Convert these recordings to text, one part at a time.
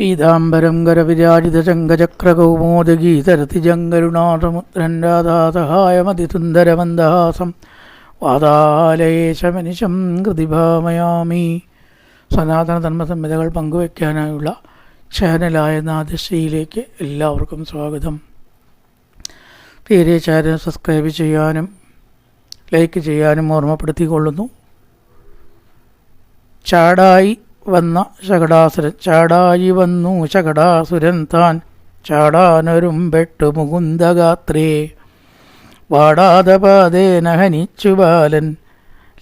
പീതാംബരം കരവിരാജിതശങ്കചക്രകൗമോദഗീതരതിജങ്കരുണാഥമുദ്രൻ രാധാസഹായമതിസുന്ദരമന്ദഹാസം വാതാലയേശമനിശം കൃതിഭാമയാമി. സനാതന ധർമ്മസംഹിതകൾ പങ്കുവയ്ക്കാനായുള്ള ചാനലായ നാദശ്രീയിലേക്ക് എല്ലാവർക്കും സ്വാഗതം. തീരെ ചാനൽ സബ്സ്ക്രൈബ് ചെയ്യാനും ലൈക്ക് ചെയ്യാനും ഓർമ്മപ്പെടുത്തിക്കൊള്ളുന്നു. ചാടായി വന്ന ശകടാസുരൻ. ചാടായി വന്നു ശകടാസുരൻ താൻ. ചാടാനൊരും പെട്ടു മുകുന്ദഗാത്രേ. വാടാതെ പാതേന നഹനിച്ചു ബാലൻ.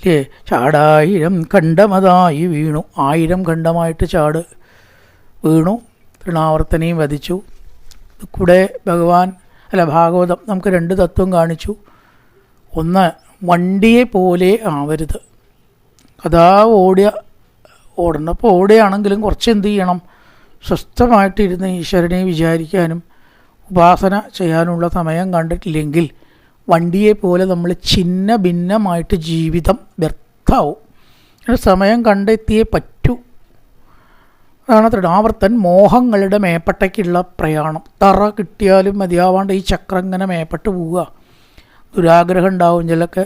ലേ ചാടായിരം ഖണ്ഡമതായി വീണു. ആയിരം ഖണ്ഡമായിട്ട് ചാട് വീണു. തൃണാവർത്തനെയും വധിച്ചു. കൂടെ ഭഗവാൻ അല്ല ഭാഗവതം നമുക്ക് രണ്ട് തത്വം കാണിച്ചു. ഒന്ന് വണ്ടിയെ പോലെ ആവരുത്. അതാ ഓടിയ ഓടണം അപ്പോൾ ഓടുകയാണെങ്കിലും കുറച്ച് എന്ത് ചെയ്യണം? സ്വസ്ഥമായിട്ടിരുന്ന് ഈശ്വരനെ വിചാരിക്കാനും ഉപാസന ചെയ്യാനുള്ള സമയം കണ്ടിട്ടില്ലെങ്കിൽ വണ്ടിയെ പോലെ നമ്മൾ ഛിന്ന ഭിന്നമായിട്ട് ജീവിതം വ്യർത്ഥാവും സമയം കണ്ടെത്തിയേ പറ്റൂ. അതാണ് തൃണാവർത്തൻ മോഹങ്ങളുടെ മേപ്പട്ടയ്ക്കുള്ള പ്രയാണം. തറ കിട്ടിയാലും മതിയാവാണ്ട് ഈ ചക്രം ഇങ്ങനെ മേപ്പെട്ട് പോവുക. ദുരാഗ്രഹം ഉണ്ടാവും. ചിലക്ക്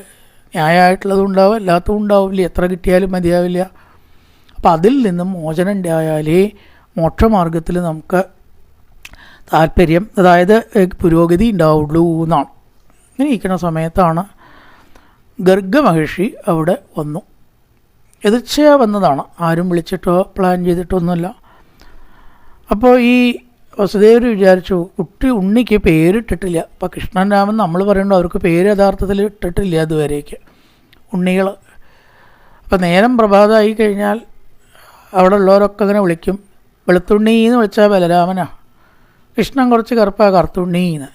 ന്യായമായിട്ടുള്ളതും ഉണ്ടാവും. അല്ലാത്തതും ഉണ്ടാവില്ല. എത്ര കിട്ടിയാലും മതിയാവില്ല. അപ്പം അതിൽ നിന്നും മോചനം ഉണ്ടായാലേ മോക്ഷമാർഗത്തിൽ നമുക്ക് താല്പര്യം അതായത് പുരോഗതി ഉണ്ടാവുള്ളൂ എന്നാണ്. ഇങ്ങനെ ഇരിക്കുന്ന സമയത്താണ് ഗർഗമഹർഷി അവിടെ വന്നു. എതിർച്ചയാ വന്നതാണ്. ആരും വിളിച്ചിട്ടോ പ്ലാൻ ചെയ്തിട്ടൊന്നുമല്ല. അപ്പോൾ ഈ വസുദേവർ വിചാരിച്ചു കുട്ടി ഉണ്ണിക്ക് പേരിട്ടിട്ടില്ല. അപ്പോൾ കൃഷ്ണൻ രാമൻ നമ്മൾ പറയുമ്പോൾ അവർക്ക് പേര് യഥാർത്ഥത്തിൽ ഇട്ടിട്ടില്ല അതുവരേക്ക് ഉണ്ണികൾ അപ്പോൾ നേരം പ്രഭാതമായി കഴിഞ്ഞാൽ അവിടെ ഉള്ളവരൊക്കെ അങ്ങനെ വിളിക്കും. വെളുത്തുണ്ണി എന്ന് വിളിച്ചാൽ ബലരാമനാ. കൃഷ്ണൻ കുറച്ച് കറുപ്പാ കറുത്തുണ്ണി എന്ന്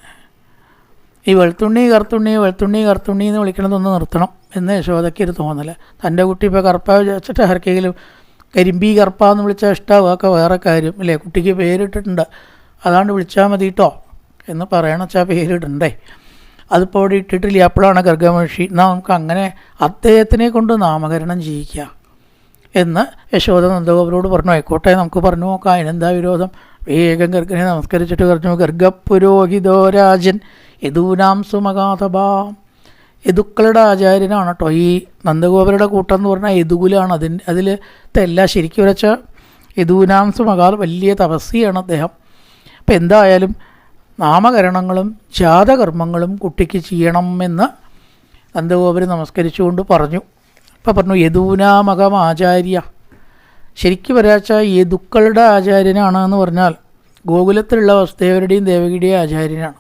ഈ വെളുത്തുണ്ണി കറുത്തുണ്ണി വെളുത്തുണ്ണി കറുത്തുണ്ണി എന്ന് വിളിക്കണതൊന്ന് നിർത്തണം എന്ന് യശോദയ്ക്ക് ഒരു തോന്നൽ. തന്റെ കുട്ടി ഇപ്പോൾ കറുപ്പ വെച്ചിട്ട് ആർക്കെങ്കിലും കരിമ്പി കറുപ്പാന്ന് വിളിച്ചാൽ ഇഷ്ടമാവും ഒക്കെ വേറെ കാര്യം അല്ലേ കുട്ടിക്ക് പേരിട്ടിട്ടുണ്ട്. അതാണ്ട് വിളിച്ചാൽ മതി കേട്ടോ എന്ന് പറയണച്ചാൽ പേരിടണ്ടേ. അതിപ്പോൾ അവിടെ ഇട്ടിട്ടില്ല. അപ്പോഴാണ് ഗർഗമഹർഷി. എന്നാൽ നമുക്ക് അങ്ങനെ അദ്ദേഹത്തിനെ കൊണ്ട് നാമകരണം ചെയ്യിക്കുക എന്ന് യശോദ നന്ദഗോപരോട് പറഞ്ഞു ആയിക്കോട്ടെ നമുക്ക് പറഞ്ഞു നോക്കാം അതിനെന്താ വിരോധം? വേഗം ഗർഗനെ നമസ്കരിച്ചിട്ട് പറഞ്ഞു ഗർഗപുരോഹിതോ രാജൻ യദൂനാം സുമകാതഭാം യദുക്കളുടെ ആചാര്യനാണ് കേട്ടോ ഈ നന്ദഗോപരുടെ കൂട്ടം എന്ന് പറഞ്ഞാൽ യദുകുലാണ്. അതിന് അതിൽ എല്ലാം ശരിക്കും വരച്ച യദൂനാം സുമകാൽ വലിയ തപസ്സിയാണ് അദ്ദേഹം. അപ്പം എന്തായാലും നാമകരണങ്ങളും ജാതകർമ്മങ്ങളും കുട്ടിക്ക് ചെയ്യണമെന്ന് നന്ദഗോപുരം നമസ്കരിച്ചുകൊണ്ട് പറഞ്ഞു. അപ്പം പറഞ്ഞു യദൂനാമകം ആചാര്യ ശരിക്കും പറയാച്ച യദുക്കളുടെ ആചാര്യനാണ് എന്ന് പറഞ്ഞാൽ ഗോകുലത്തിലുള്ള വസുദേവരുടെയും ദേവകിയുടെയും ആചാര്യനാണ്.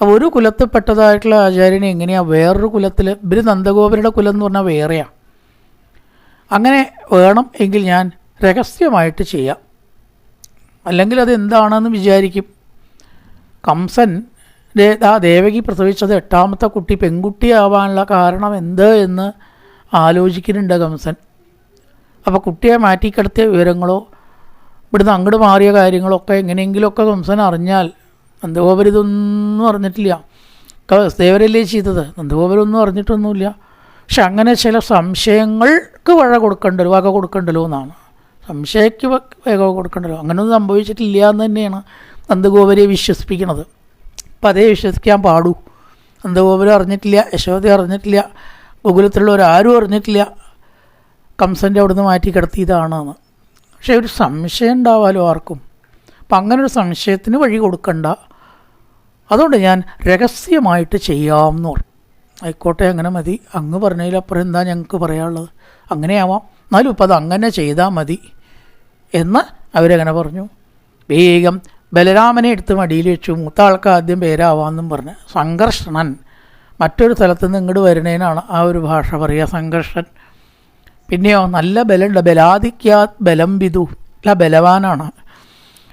അപ്പോൾ ഒരു കുലത്തിൽപ്പെട്ടതായിട്ടുള്ള ആചാര്യനെ എങ്ങനെയാണ് വേറൊരു കുലത്തിൽ ഇവർ നന്ദഗോപരുടെ കുലം എന്ന് പറഞ്ഞാൽ വേറെയാണ് അങ്ങനെ വേണം എങ്കിൽ ഞാൻ രഹസ്യമായിട്ട് ചെയ്യാം. അല്ലെങ്കിൽ അത് എന്താണെന്ന് വിചാരിക്കും. കംസൻ ആ ദേവകി പ്രസവിച്ചത് എട്ടാമത്തെ കുട്ടി പെൺകുട്ടിയാവാനുള്ള കാരണം എന്ത് എന്ന് ആലോചിക്കുന്നുണ്ട് കംസൻ. അപ്പോൾ കുട്ടിയെ മാറ്റിക്കിടത്തിയ വിവരങ്ങളോ ഇവിടുന്ന് അങ്ങോട്ട് മാറിയ കാര്യങ്ങളൊക്കെ എങ്ങനെയെങ്കിലുമൊക്കെ കംസൻ അറിഞ്ഞാൽ നന്ദഗോപരിതൊന്നും അറിഞ്ഞിട്ടില്ല. ദേവരല്ലേ ചെയ്തത്? നന്ദഗോപരൊന്നും അറിഞ്ഞിട്ടൊന്നുമില്ല. പക്ഷെ അങ്ങനെ ചില സംശയങ്ങൾക്ക് വഴ കൊടുക്കണ്ടല്ലോ വക കൊടുക്കണ്ടല്ലോ എന്നാണ്. സംശയക്ക് വക കൊടുക്കണ്ടല്ലോ അങ്ങനെയൊന്നും സംഭവിച്ചിട്ടില്ല എന്ന് തന്നെയാണ് നന്ദഗോപരെ വിശ്വസിപ്പിക്കുന്നത് അപ്പം അതേ വിശ്വസിക്കാൻ പാടൂ. നന്ദഗോപുരം അറിഞ്ഞിട്ടില്ല യശോദ അറിഞ്ഞിട്ടില്ല ഗോകുലത്തിലുള്ളവരാരും അറിഞ്ഞിട്ടില്ല. കംസന്റെ അവിടുന്ന് മാറ്റി കിടത്തി ഇതാണെന്ന്. പക്ഷേ ഒരു സംശയം ഉണ്ടാവാലോ ആർക്കും? അപ്പം അങ്ങനെ ഒരു സംശയത്തിന് വഴി കൊടുക്കണ്ട. അതുകൊണ്ട് ഞാൻ രഹസ്യമായിട്ട് ചെയ്യാമെന്ന് പറഞ്ഞു. ആയിക്കോട്ടെ അങ്ങനെ മതി. അങ്ങ് പറഞ്ഞതിലപ്പുറം എന്താ ഞങ്ങൾക്ക് പറയാനുള്ളത്? അങ്ങനെയാവാം. എന്നാലും ഇപ്പം അത് അങ്ങനെ ചെയ്താൽ മതി എന്ന് അവരങ്ങനെ പറഞ്ഞു. വേഗം ബലരാമനെ എടുത്ത് മടിയിൽ വെച്ചു. മൂത്ത ആൾക്ക് ആദ്യം പേരാവാമെന്നും പറഞ്ഞ്. സംഘർഷണൻ. മറ്റൊരു സ്ഥലത്ത് നിന്ന് ഇങ്ങോട്ട് വരുന്നതിനാണ് ആ ഒരു ഭാഷ പറയുക സംഘർഷൻ. പിന്നെയോ നല്ല ബലമുണ്ട് ബലാധിക്യാ ബലം വിധു അല്ല ബലവാനാണ്.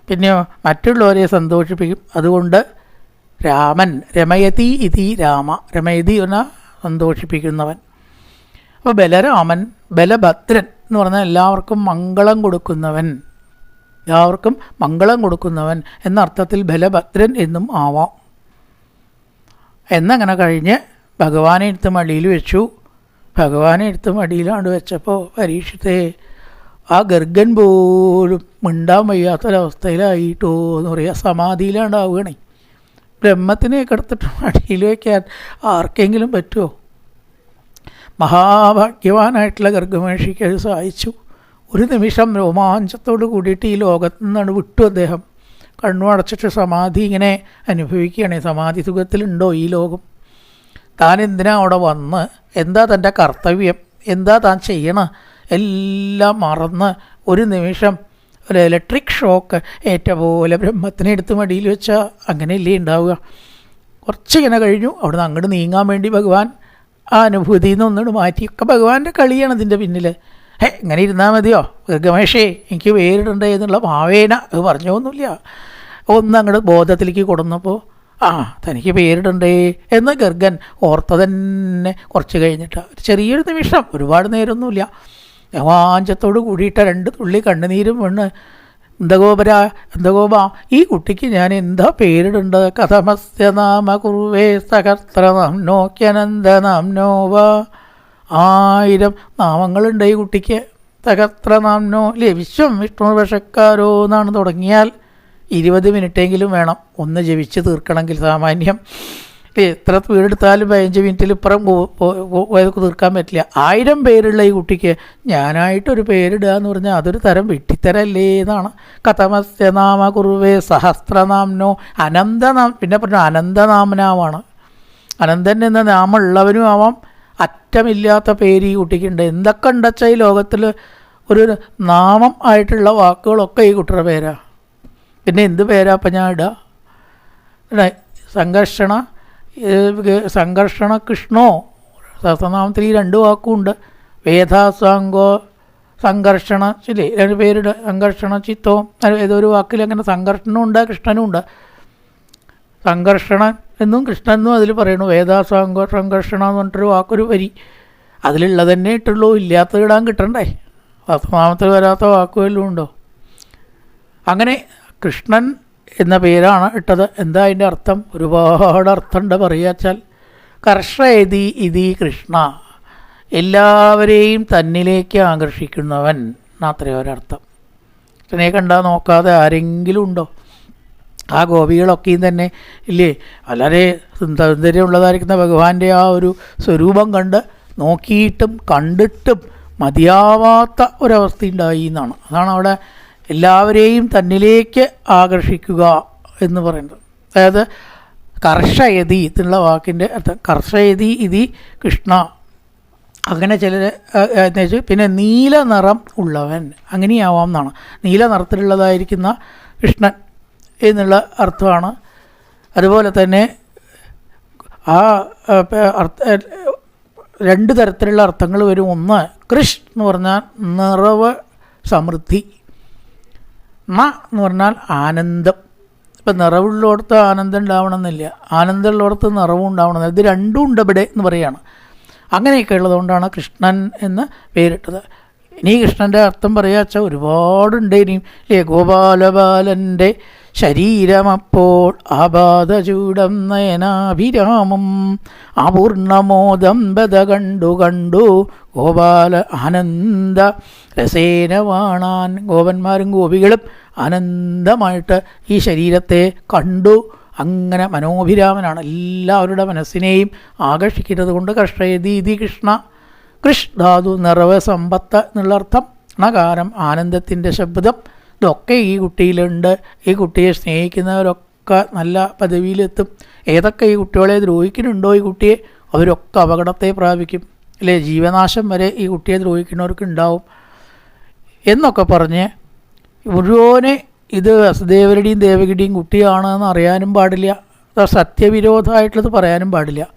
പിന്നെയോ മറ്റുള്ളവരെ സന്തോഷിപ്പിക്കും. അതുകൊണ്ട് രാമൻ രമയതി ഇതി രാമ രമയതി എന്ന സന്തോഷിപ്പിക്കുന്നവൻ. അപ്പോൾ ബലരാമൻ ബലഭദ്രൻ എന്ന് പറഞ്ഞാൽ എല്ലാവർക്കും മംഗളം കൊടുക്കുന്നവൻ. എല്ലാവർക്കും മംഗളം കൊടുക്കുന്നവൻ എന്ന അർത്ഥത്തിൽ ബലഭദ്രൻ എന്നും ആവാം. എന്നങ്ങനെ കഴിഞ്ഞ് ഭഗവാനെ എടുത്ത് മടിയിൽ വെച്ചു. ഭഗവാനെ എടുത്ത് മടിയിലാണ്ട് വെച്ചപ്പോൾ പരീക്ഷത്തെ ആ ഗർഗൻ പോലും മിണ്ടാൻ വയ്യാത്തൊരവസ്ഥയിലായിട്ടോ എന്ന് പറയുക സമാധിയിലാണ്ടാവുകയാണേ. ബ്രഹ്മത്തിനെ കിടത്തിട്ട് മടിയിൽ വയ്ക്കാൻ ആർക്കെങ്കിലും പറ്റുമോ? മഹാഭാഗ്യവാനായിട്ടുള്ള ഗർഗമഹർഷിക്ക് അത് സഹായിച്ചു ഒരു നിമിഷം രോമാഞ്ചത്തോട് കൂടിയിട്ട് ഈ ലോകത്തു നിന്നാണ് വിട്ടു അദ്ദേഹം. കണ്ണു അടച്ചിട്ട് സമാധി ഇങ്ങനെ അനുഭവിക്കുകയാണ്. സമാധി സുഖത്തിലുണ്ടോ ഈ ലോകം? താൻ എന്തിനാ അവിടെ വന്ന്? എന്താ തന്റെ കർത്തവ്യം? എന്താ താൻ ചെയ്യണ? എല്ലാം മറന്ന് ഒരു നിമിഷം ഒരു ഇലക്ട്രിക് ഷോക്ക് ഏറ്റ പോലെ ബ്രഹ്മത്തിനെ എടുത്ത് മടിയിൽ വെച്ചാൽ അങ്ങനെയല്ലേ ഉണ്ടാവുക. കുറച്ച് കുറച്ചിങ്ങനെ കഴിഞ്ഞു. അവിടുന്ന് അങ്ങോട്ട് നീങ്ങാൻ വേണ്ടി ഭഗവാൻ ആ അനുഭൂതിയിൽ നിന്ന് ഒന്നിട്ട് മാറ്റി. ഒക്കെ കളിയാണ് ഇതിന്റെ പിന്നിൽ ഹേ ഇങ്ങനെ ഇരുന്നാൽ മതിയോ? ഗമേഷേ എനിക്ക് പേരിടണ്ടേ എന്നുള്ള ഭാവേന. അത് പറഞ്ഞൊന്നുമില്ല ഒന്ന് അങ്ങോട്ട് ബോധത്തിലേക്ക് കൊടുന്നപ്പോൾ ആ തനിക്ക് പേരിടണ്ടേ എന്ന് ഗർഗൻ ഓർത്ത തന്നെ കുറച്ച് കഴിഞ്ഞിട്ട്. ചെറിയൊരു നിമിഷം ഒരുപാട് നേരമൊന്നുമില്ല വാഞ്ചത്തോട് കൂടിയിട്ട രണ്ട് തുള്ളി കണ്ണുനീരും വീണ്. എന്തഗോപര എന്തഗോപ ഈ കുട്ടിക്ക് ഞാൻ എന്താ പേരിടേണ്ടത് കഥമസ്യ നാമ കുറുവേ സഹസ്രനാം നാംനോക്യനന്ദ നാംനോവ ആയിരം നാമങ്ങളുണ്ട് ഈ കുട്ടിക്ക്. തകത്ര നാമനോ അല്ലേ വിശ്വം വിഷ്ണു വിഷക്കാരോ എന്നാണ് തുടങ്ങിയാൽ ഇരുപത് മിനിറ്റെങ്കിലും വേണം. ഒന്ന് ജപിച്ച് തീർക്കണമെങ്കിൽ സാമാന്യം. എത്ര വീടെടുത്താലും പതിനഞ്ച് മിനിറ്റിൽ ഇപ്പുറം തീർക്കാൻ പറ്റില്ല. ആയിരം പേരുള്ള ഈ കുട്ടിക്ക് ഞാനായിട്ടൊരു പേരിടുക എന്ന് പറഞ്ഞാൽ അതൊരു തരം വെട്ടിത്തരല്ലേ എന്നാണ്. കഥമസ്യനാമ കുറുവേ സഹസ്രനാംനോ അനന്തനാം പിന്നെ പറഞ്ഞു അനന്തനാമനാമാണ് അനന്തൻ എന്ന നാമുള്ളവനും ആവാം. അറ്റമില്ലാത്ത പേര് ഈ കുട്ടിക്കുണ്ട്. എന്തൊക്കെ ഉണ്ടച്ചാൽ ഈ ലോകത്തിൽ ഒരു നാമം ആയിട്ടുള്ള വാക്കുകളൊക്കെ ഈ കുട്ടിയുടെ പേരാ. പിന്നെ എന്ത് പേരാ അപ്പം ഞാൻ ഇടുക സംഘർഷണ സംഘർഷണ കൃഷ്ണോ? സഹസ്രനാമത്തിൽ ഈ രണ്ട് വാക്കുമുണ്ട് വേദാസാങ്കോ സംഘർഷണ ശരി രണ്ട് പേരുടെ സംഘർഷണ ചിത്തവും ഏതോ ഒരു വാക്കിൽ അങ്ങനെ സംഘർഷണവും ഉണ്ട്. കൃഷ്ണനും എന്നും കൃഷ്ണൻ എന്നും അതിൽ പറയണു. വേദാസാങ്കോ സംഘർഷണ എന്ന് പറഞ്ഞിട്ടൊരു വാക്കൊരു വരി. അതിലുള്ളത് തന്നെ ഇട്ടുള്ളൂ. ഇല്ലാത്തത് ഇടാൻ കിട്ടണ്ടേ? സഹസ്രനാമത്തിൽ വരാത്ത വാക്കുകളിലും ഉണ്ടോ? അങ്ങനെ കൃഷ്ണൻ എന്ന പേരാണ് ഇട്ടത്. എന്താ അതിന്റെ അർത്ഥം? ഒരുപാട് അർത്ഥമുണ്ട് പറയാച്ചാൽ കർഷയതി ഇതി കൃഷ്ണ. എല്ലാവരെയും തന്നിലേക്ക് ആകർഷിക്കുന്നവൻ എന്നത്രയും ഒരർത്ഥം. കൃഷ്ണനെ കണ്ടാൽ നോക്കാതെ ആരെങ്കിലും ഉണ്ടോ? ആ ഗോപികളൊക്കെയും തന്നെ ഇല്ലേ? വളരെ സൗന്ദര്യമുള്ളതായിരിക്കുന്ന ഭഗവാന്റെ ആ ഒരു സ്വരൂപം കണ്ട് നോക്കിയിട്ടും കണ്ടിട്ടും മതിയാവാത്ത ഒരവസ്ഥ ഉണ്ടായി എന്നാണ്. അതാണ് അവിടെ എല്ലാവരെയും തന്നിലേക്ക് ആകർഷിക്കുക എന്ന് പറയുന്നത്. അതായത് കർഷയതി എന്നുള്ള വാക്കിന്റെ അർത്ഥം കർഷയതി ഇതി കൃഷ്ണ. അങ്ങനെ ചിലർ വെച്ചാൽ പിന്നെ നീല നിറം ഉള്ളവൻ അങ്ങനെയാവാം എന്നാണ്. നീല നിറത്തിലുള്ളതായിരിക്കുന്ന കൃഷ്ണൻ എന്നുള്ള അർത്ഥമാണ്. അതുപോലെ തന്നെ ആ അർത്ഥ രണ്ട് തരത്തിലുള്ള അർത്ഥങ്ങൾ വരും. ഒന്ന് കൃഷ് എന്ന് പറഞ്ഞാൽ നിറവ് സമൃദ്ധി. ന എന്ന് പറഞ്ഞാൽ ആനന്ദം. ഇപ്പം നിറവുള്ളിടത്ത് ആനന്ദം ഉണ്ടാവണമെന്നില്ല. ആനന്ദമുള്ളിടത്ത് നിറവും ഉണ്ടാവണമെന്നില്ല. ഇത് രണ്ടും ഉണ്ട് ഇവിടെ എന്ന് പറയുകയാണ് അങ്ങനെയൊക്കെ ഉള്ളതുകൊണ്ടാണ് കൃഷ്ണൻ എന്ന് പേരിട്ടത്. ഇനി കൃഷ്ണന്റെ അർത്ഥം പറയാച്ച ഒരുപാടുണ്ട് ഇനിയും. ഗോപാലബാലന്റെ ശരീരമപ്പോൾ ആപാദചൂടം നയനാഭിരാമം അപൂർണമോദം ബത കണ്ടു കണ്ടു ഗോപാല ആനന്ദ രസേനവാണാൻ. ഗോപന്മാരും ഗോപികളും ആനന്ദമായിട്ട് ഈ ശരീരത്തെ കണ്ടു. അങ്ങനെ മനോഭിരാമനാണ് എല്ലാവരുടെ മനസ്സിനെയും ആകർഷിക്കുന്നത് കൊണ്ട് കർഷയതീതി കൃഷ്ണ. കൃഷ്ണാതു നിറവ് സമ്പത്ത് എന്നുള്ള അർത്ഥം ണകാരം ആനന്ദത്തിന്റെ ശബ്ദം. ഇതൊക്കെ ഈ കുട്ടിയിലുണ്ട്. ഈ കുട്ടിയെ സ്നേഹിക്കുന്നവരൊക്കെ നല്ല പദവിയിലെത്തും. ഏതൊക്കെ ഈ കുട്ടികളെ ദ്രോഹിക്കുന്നുണ്ടോ ഈ കുട്ടിയെ? അവരൊക്കെ അപകടത്തെ പ്രാപിക്കും. അല്ലേ? ജീവനാശം വരെ ഈ കുട്ടിയെ ദ്രോഹിക്കുന്നവർക്ക് ഉണ്ടാവും എന്നൊക്കെ പറഞ്ഞ് മുഴുവനെ ഇത് വസുദേവരുടെയും ദേവകിയുടെയും കുട്ടിയാണെന്ന് അറിയാനും പാടില്ല. സത്യവിരോധമായിട്ടുള്ളത് പറയാനും പാടില്ല.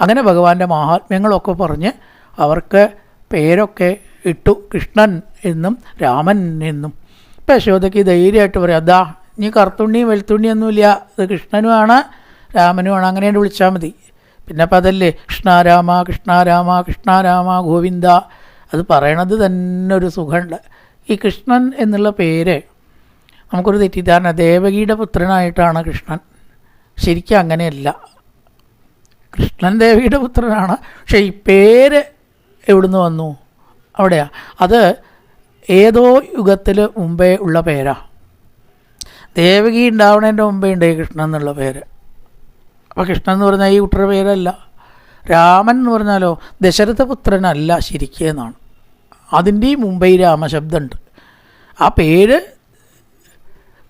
അങ്ങനെ ഭഗവാന്റെ മഹാത്മ്യങ്ങളൊക്കെ പറഞ്ഞ് അവർക്ക് പേരൊക്കെ ഇട്ടു. കൃഷ്ണൻ എന്നും രാമൻ എന്നും. ഇപ്പം യശോദയ്ക്ക് ധൈര്യമായിട്ട് പറയാം. അതാ നീ കറുത്തുണ്ണിയും വെളുത്തുണ്ണിയൊന്നുമില്ല. ഇത് കൃഷ്ണനുമാണ് രാമനുമാണ്. അങ്ങനെ വിളിച്ചാൽ മതി. പിന്നെ അപ്പം അതല്ലേ? കൃഷ്ണാരാമ കൃഷ്ണാരാമ കൃഷ്ണാരാമ ഗോവിന്ദ. അത് പറയണത് തന്നെ ഒരു സുഖമുണ്ട്. ഈ കൃഷ്ണൻ എന്നുള്ള പേര് നമുക്കൊരു തെറ്റിദ്ധാരണ. ദേവകിയുടെ പുത്രനായിട്ടാണ് കൃഷ്ണൻ. ശരിക്കും അങ്ങനെയല്ല. കൃഷ്ണൻ ദേവിയുടെ പുത്രനാണ്. പക്ഷേ ഈ പേര് എവിടുന്ന് വന്നു? അവിടെയാണ് അത് ഏതോ യുഗത്തിൽ മുമ്പേ ഉള്ള പേരാ. ദേവകി ഉണ്ടാവണതിന്റെ മുമ്പേ ഉണ്ട് ഈ കൃഷ്ണൻ എന്നുള്ള പേര്. അപ്പോൾ കൃഷ്ണൻ എന്ന് പറഞ്ഞാൽ ഈ കുട്ടിയുടെ പേരല്ല. രാമൻ എന്ന് പറഞ്ഞാലോ ദശരഥപുത്രനല്ല ശരിക്കെന്നാണ് അതിന്റെയും ഈ ഈ രാമശബ്ദമുണ്ട് ആ പേര്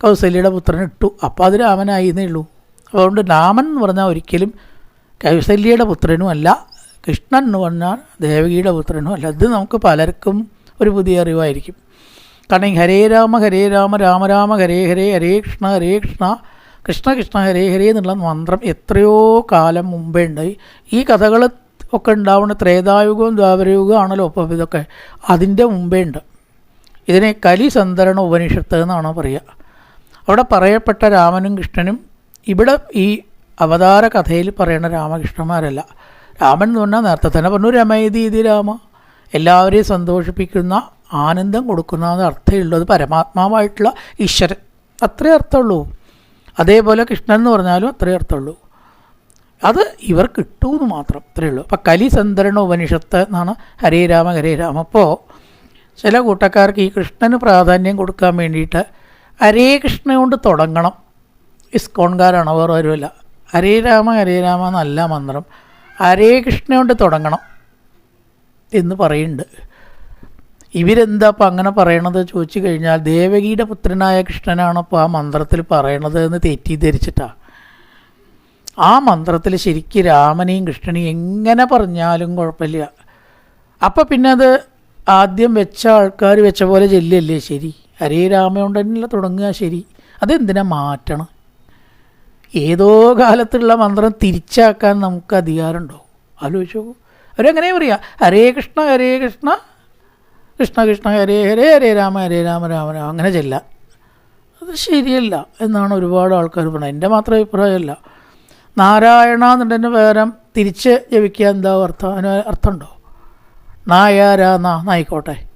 കൗസല്യയുടെ പുത്രൻ ഇട്ടു. അപ്പോൾ അത് രാമനായി എന്നേ ഉള്ളൂ. അതുകൊണ്ട് രാമൻ എന്ന് പറഞ്ഞാൽ ഒരിക്കലും കൗസല്യയുടെ പുത്രനും അല്ല കൃഷ്ണൻ എന്ന് പറഞ്ഞാൽ ദേവകിയുടെ പുത്രനും അല്ല ഇത് നമുക്ക് പലർക്കും ഒരു പുതിയ അറിവായിരിക്കും. കാരണം ഹരേ രാമ ഹരേ രാമ രാമ രാമ ഹരേ ഹരേ ഹരേ കൃഷ്ണ ഹരേ കൃഷ്ണ കൃഷ്ണ കൃഷ്ണ ഹരേ ഹരേ എന്നുള്ള മന്ത്രം എത്രയോ കാലം മുമ്പേ ഉണ്ടായി. ഈ കഥകൾ ഒക്കെ ഉണ്ടാവുന്ന ത്രേതായുഗവും ദ്വാപരയുഗവും ആണല്ലോ ഒപ്പം ഇതൊക്കെ. അതിന്റെ മുമ്പേ ഉണ്ട്. ഇതിനെ കലിസന്തരണ ഉപനിഷത്ത് എന്നാണ് പറയുക. അവിടെ പറയപ്പെട്ട രാമനും കൃഷ്ണനും ഇവിടെ ഈ അവതാര കഥയിൽ പറയുന്ന രാമകൃഷ്ണന്മാരല്ല. രാമൻ എന്ന് പറഞ്ഞാൽ നേരത്തെ തന്നെ പറഞ്ഞു രമയതീതി രാമ. എല്ലാവരെയും സന്തോഷിപ്പിക്കുന്ന ആനന്ദം കൊടുക്കുന്ന അർത്ഥമുള്ളത് പരമാത്മാവായിട്ടുള്ള ഈശ്വരൻ. അത്രേ അർത്ഥമുള്ളൂ. അതേപോലെ കൃഷ്ണൻ എന്ന് പറഞ്ഞാലും അത്രേ അർത്ഥമുള്ളൂ. അത് ഇവർ കിട്ടുമെന്ന് മാത്രം അത്രേ ഉള്ളൂ. അപ്പം കലിസന്ധരണ ഉപനിഷത്ത് എന്നാണ് ഹരേ രാമ ഹരേ രാമ. അപ്പോൾ ചില കൂട്ടക്കാർക്ക് ഈ കൃഷ്ണന് പ്രാധാന്യം കൊടുക്കാൻ വേണ്ടിയിട്ട് ഹരേ കൃഷ്ണ കൊണ്ട് തുടങ്ങണം. ഇസ്കോൺകാരാണ് വേറെ വരുമല്ല ഹരേ രാമ ഹരേ രാമ എന്നല്ല മന്ത്രം. ഹരേ കൃഷ്ണ കൊണ്ട് തുടങ്ങണം. എന്ന് പറയുന്നുണ്ട്. ഇവരെന്താ അപ്പം അങ്ങനെ പറയണത്? ചോദിച്ചു കഴിഞ്ഞാൽ ദേവകിയുടെ പുത്രനായ കൃഷ്ണനാണ് അപ്പോൾ ആ മന്ത്രത്തിൽ പറയണത് എന്ന് തെറ്റിദ്ധരിച്ചിട്ടാണ് ആ മന്ത്രത്തിൽ ശരിക്കും രാമനെയും കൃഷ്ണനെയും എങ്ങനെ പറഞ്ഞാലും കുഴപ്പമില്ല. അപ്പം പിന്നെ അത് ആദ്യം വെച്ച ആൾക്കാർ വെച്ച പോലെ ചെല്ലല്ലേ ശരി. ഹരേ രാമ കൊണ്ട് തന്നെയല്ല തുടങ്ങുക? ശരി. അതെന്തിനാ മാറ്റണം? ഏതോ കാലത്തുള്ള മന്ത്രം തിരിച്ചാക്കാൻ നമുക്ക് അധികാരമുണ്ടോ? ആലോചിച്ചു അവരെങ്ങനെ പറയുക ഹരേ കൃഷ്ണ ഹരേ കൃഷ്ണ കൃഷ്ണ കൃഷ്ണ ഹരേ ഹരേ ഹരേ രാമ ഹരേ രാമ രാമ രാമ അങ്ങനെ ചെല്ല. അത് ശരിയല്ല എന്നാണ് ഒരുപാട് ആൾക്കാർ പറയുന്നത്. എന്റെ മാത്രം അഭിപ്രായമല്ല. നാരായണ എന്നുള്ളതിന് പകരം തിരിച്ച് ജപിക്കുക എന്താ അർത്ഥം? അതിന് അർത്ഥമുണ്ടോ? നായാരാ നായിക്കോട്ടെ.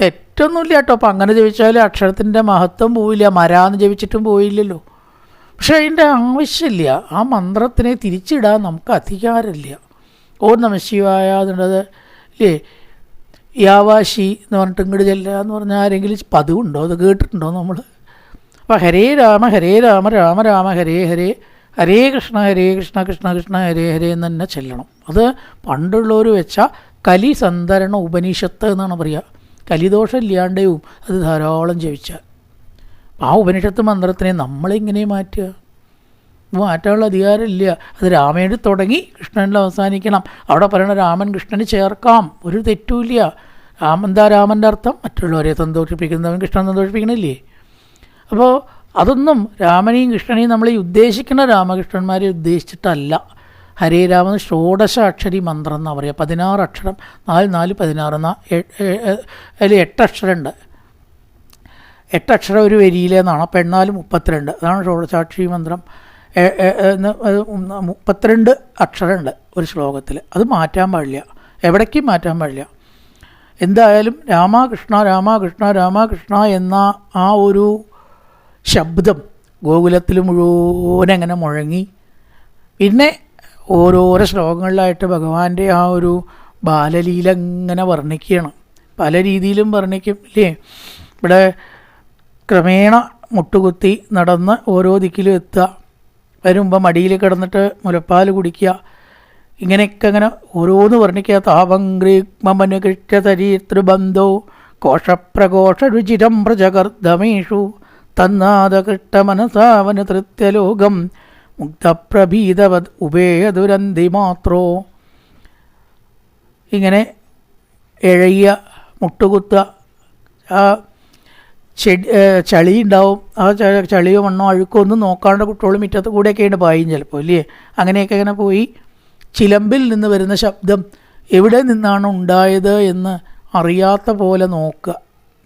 തെറ്റൊന്നുമില്ല കേട്ടോ. അപ്പം അങ്ങനെ ജപിച്ചാൽ അക്ഷരത്തിന്റെ മഹത്വം പോയില്ല മരാന്ന് ജപിച്ചിട്ടും പോയില്ലല്ലോ. പക്ഷേ അതിന്റെ ആവശ്യമില്ല. ആ മന്ത്രത്തിനെ തിരിച്ചിടാൻ നമുക്ക് അധികാരമില്ല. ഓ നമ എന്നുള്ളത് ഇല്ലേ? യാവാശി എന്ന് പറഞ്ഞിട്ട് ഇങ്ങോട്ട് ചെല്ലുക എന്ന് പറഞ്ഞാൽ ആരെങ്കിലും പതിവുണ്ടോ? അത് കേട്ടിട്ടുണ്ടോ നമ്മൾ? അപ്പോൾ ഹരേ രാമ ഹരേ രാമ രാമ രാമ ഹരേ ഹരേ ഹരേ കൃഷ്ണ ഹരേ കൃഷ്ണ കൃഷ്ണ കൃഷ്ണ ഹരേ ഹരേ എന്ന് തന്നെ ചെല്ലണം. അത് പണ്ടുള്ളവർ വെച്ച കലി സന്തരണ ഉപനിഷത്ത് എന്നാണ് പറയുക കലിദോഷം ഇല്ലാണ്ടേയും അത് ധാരാളം ജവിച്ചാൽ ആ ഉപനിഷത്ത് മന്ത്രത്തിനെ നമ്മളെങ്ങനെ മാറ്റുക? മാറ്റാനുള്ള അധികാരമില്ല. അത് രാമേണി തുടങ്ങി കൃഷ്ണനിൽ അവസാനിക്കണം. അവിടെ പറയണ രാമൻ കൃഷ്ണന് ചേർക്കാം. ഒരു തെറ്റുമില്ല. രാമൻ എന്താ രാമന്റെ അർത്ഥം? മറ്റുള്ളവരെ സന്തോഷിപ്പിക്കുന്നവൻ കൃഷ്ണൻ സന്തോഷിപ്പിക്കണില്ലേ? അപ്പോൾ അതൊന്നും രാമനെയും കൃഷ്ണനെയും നമ്മൾ ഈ ഉദ്ദേശിക്കുന്ന രാമകൃഷ്ണന്മാരെ ഉദ്ദേശിച്ചിട്ടല്ല. ഹരേ രാമൻ ഷോഡശ അക്ഷരി മന്ത്രം എന്നാണ് പറയുക പതിനാറ് അക്ഷരം. നാല് നാല് പതിനാറ് എന്നാൽ അതിൽ എട്ട് അക്ഷരമുണ്ട് എട്ടക്ഷരം ഒരു വരിയിലെന്നാണ്. അപ്പോൾ എണ്ണാൽ മുപ്പത്തിരണ്ട്. അതാണ് ഷോഡശാക്ഷരി മന്ത്രം. മുപ്പത്തിരണ്ട് അക്ഷരമുണ്ട് ഒരു ശ്ലോകത്തിൽ അത് മാറ്റാൻ പാടില്ല. എവിടേക്കും മാറ്റാൻ പാടില്ല. എന്തായാലും രാമകൃഷ്ണ രാമകൃഷ്ണ രാമകൃഷ്ണ എന്ന ആ ഒരു ശബ്ദം ഗോകുലത്തിൽ മുഴുവൻ അങ്ങനെ മുഴങ്ങി? പിന്നെ ഓരോരോ ശ്ലോകങ്ങളിലായിട്ട് ഭഗവാന്റെ ആ ഒരു ബാലലീല ഇങ്ങനെ വർണിക്കുകയാണ് പല രീതിയിലും വർണിക്കും ഇല്ലേ? ഇവിടെ ക്രമേണ മുട്ടുകുത്തി നടന്ന് ഓരോ ദിക്കിലും എത്തുക. വരുമ്പോൾ മടിയിൽ കിടന്നിട്ട് മുലപ്പാൽ കുടിക്കുക. ഇങ്ങനെയൊക്കെ അങ്ങനെ ഓരോന്ന് വർണിക്കുക താപംഗ്രീമനുകൃഷ്ടതരീതൃബന്ധോ കോശപ്രകോഷരുചിരം പ്രജകർദ്ദമേഷു മനസാവന തൃത്യലോകം. മുക്തപ്രഭീതവത് ഉപേയ ദുരന്തി മാത്രോ. ഇങ്ങനെ എഴയ്യ മുട്ടുകുത്ത ആ ചെടി ചളി ഉണ്ടാവും. ആ ചളിയോ മണ്ണോ അഴുക്കോ ഒന്നും നോക്കാണ്ട് കുട്ടികൾ മുറ്റത്ത് കൂടെയൊക്കെയാണ് പായും ചിലപ്പോൾ ഇല്ലേ? അങ്ങനെയൊക്കെ ഇങ്ങനെ പോയി. ചിലമ്പിൽ നിന്ന് വരുന്ന ശബ്ദം എവിടെ നിന്നാണ് ഉണ്ടായത് എന്ന് അറിയാത്ത പോലെ നോക്കുക.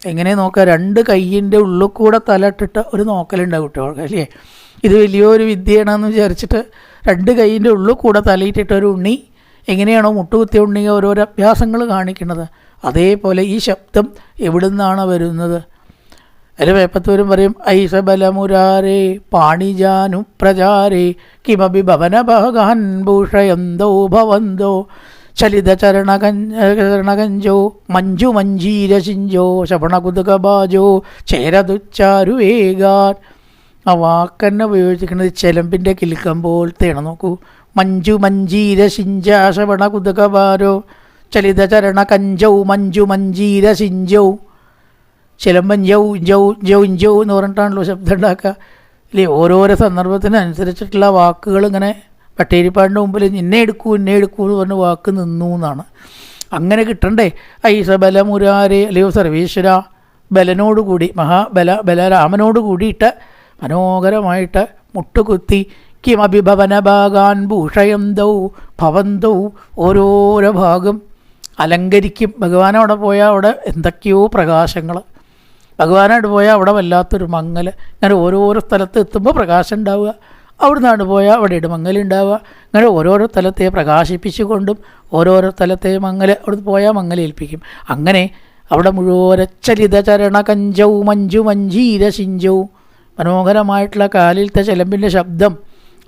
എങ്ങനെ നോക്കുക? രണ്ട് കയ്യിന്റെ ഉള്ളിൽ കൂടെ തലയിട്ടിട്ട് ഒരു നോക്കലുണ്ടാവും കുട്ടികൾക്ക് അല്ലേ ഇത് വലിയൊരു വിദ്യയാണെന്ന് വിചാരിച്ചിട്ട് രണ്ട് കയ്യിന്റെ ഉള്ളിൽ കൂടെ തലയിട്ടിട്ട് ഒരു ഉണ്ണി എങ്ങനെയാണോ മുട്ടുകുത്തിയ ഉണ്ണി ഓരോരോ അഭ്യാസങ്ങൾ കാണിക്കുന്നത്. അതേപോലെ ഈ ശബ്ദം എവിടെ നിന്നാണ് വരുന്നത്? അതിൽ വേപ്പത്തൂരും പറയും ഐസബലമുരാരേ പാണിജാനു പ്രചാരേ കിമപി ഭവനഭാഗാൻ ഭൂഷയന്തോ ഭവന്തോ ചലിത ചരണകഞ്ചോ മഞ്ജു മഞ്ജീരശിഞ്ചോ ശവണകുതുകബാജോ ചേരതുച്ചാരുവേഗാൻ ആ വാക്കെന്നെ ഉപയോഗിച്ചിരിക്കുന്നത് ചെലമ്പിന്റെ കിലുക്കം പോലത്തെയാണ് നോക്കൂ. മഞ്ജു മഞ്ജീരശിഞ്ച ബാരോ കുതുകബാരോ ചലിത ചരണകഞ്ചൗ മഞ്ജു മഞ്ജീര ശിഞ്ചൗ ചിലമ്പൻ ജൗ ജൗ ജൗ ജൗ എന്ന് പറഞ്ഞിട്ടാണല്ലോ ശബ്ദം ഉണ്ടാക്കുക ഇല്ലേ ഓരോരോ സന്ദർഭത്തിനനുസരിച്ചിട്ടുള്ള വാക്കുകൾ ഇങ്ങനെ പട്ടേരിപ്പാടിന്റെ മുമ്പിൽ ഇന്നെ എടുക്കൂ ഇന്നെ എടുക്കൂ എന്ന് പറഞ്ഞ് വാക്ക് നിന്നു എന്നാണ്. അങ്ങനെ കിട്ടണ്ടേ. ഐസബല മുരാരെ അല്ലയോ സർവീശ്വര ബലനോടുകൂടി മഹാബല ബലരാമനോട് കൂടിയിട്ട് മനോഹരമായിട്ട് മുട്ടുകുത്തി കിമഭിഭവനഭാഗാൻ ഭൂഷയന്തൗ ഭവന്തൗ ഓരോരോ ഭാഗം അലങ്കരിക്കും. ഭഗവാൻ അവിടെ പോയാൽ അവിടെ എന്തൊക്കെയോ പ്രകാശങ്ങൾ. ഭഗവാനായിട്ട് പോയാൽ അവിടെ വല്ലാത്തൊരു മങ്ങൽ ഇങ്ങനെ ഓരോരോ സ്ഥലത്ത് എത്തുമ്പോൾ പ്രകാശം ഉണ്ടാവുക അവിടെ നിന്നാണ് പോയാൽ അവിടെ മങ്ങൽ ഉണ്ടാവുക ഇങ്ങനെ ഓരോരോ സ്ഥലത്തെ പ്രകാശിപ്പിച്ചുകൊണ്ടും ഓരോരോ സ്ഥലത്തെ മങ്ങൽ അവിടെ പോയാൽ മങ്ങലേൽപ്പിക്കും. അങ്ങനെ അവിടെ മുഴുവരച്ചലിത ചരണ കഞ്ചവും മഞ്ജു മഞ്ജീര ശിഞ്ചവും മനോഹരമായിട്ടുള്ള കാലിലത്തെ ചെലമ്പിന്റെ ശബ്ദം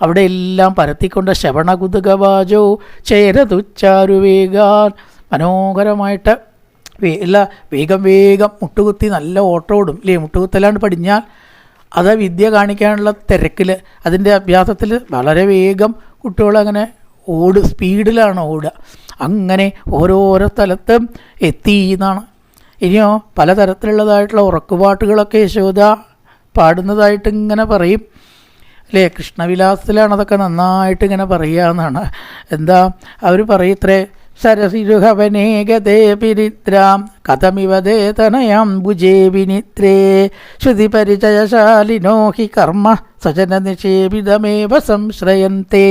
അവിടെ എല്ലാം പരത്തിക്കൊണ്ട് ശവണകുതുകവാജോ ചേരതുച്ചാരുവേഗാൻ മനോഹരമായിട്ട് എല്ലാ വേഗം വേഗം മുട്ടുകുത്തി നല്ല ഓട്ടം ഓടും. ഇല്ലേ? മുട്ടുകുത്തലാണ്ട് പടിഞ്ഞാൽ അത് വിദ്യ കാണിക്കാനുള്ള തിരക്കിൽ അതിന്റെ അഭ്യാസത്തിൽ വളരെ വേഗം കുട്ടികളങ്ങനെ ഓട് സ്പീഡിലാണ് ഓടുക. അങ്ങനെ ഓരോരോ സ്ഥലത്തും എത്തി എന്നാണ്. ഇനിയോ പലതരത്തിലുള്ളതായിട്ടുള്ള ഉറക്കുപാട്ടുകളൊക്കെ യശോദ പാടുന്നതായിട്ട് ഇങ്ങനെ പറയും. അല്ലേ കൃഷ്ണവിലാസത്തിലാണ് അതൊക്കെ നന്നായിട്ട് ഇങ്ങനെ പറയുക എന്നാണ്. എന്താ? അവർ പറയത്രേ സരസിരുഹവനേ ഗതേ പിരിത്രാം. കഥമിവതേ തനയാം ഭുജേ വിനിത്രേ. ശ്രുതി പരിചയശാലിനോ ഹി കർമ്മ സജന നിഷേപിതമേവ സംശ്രയന്തേ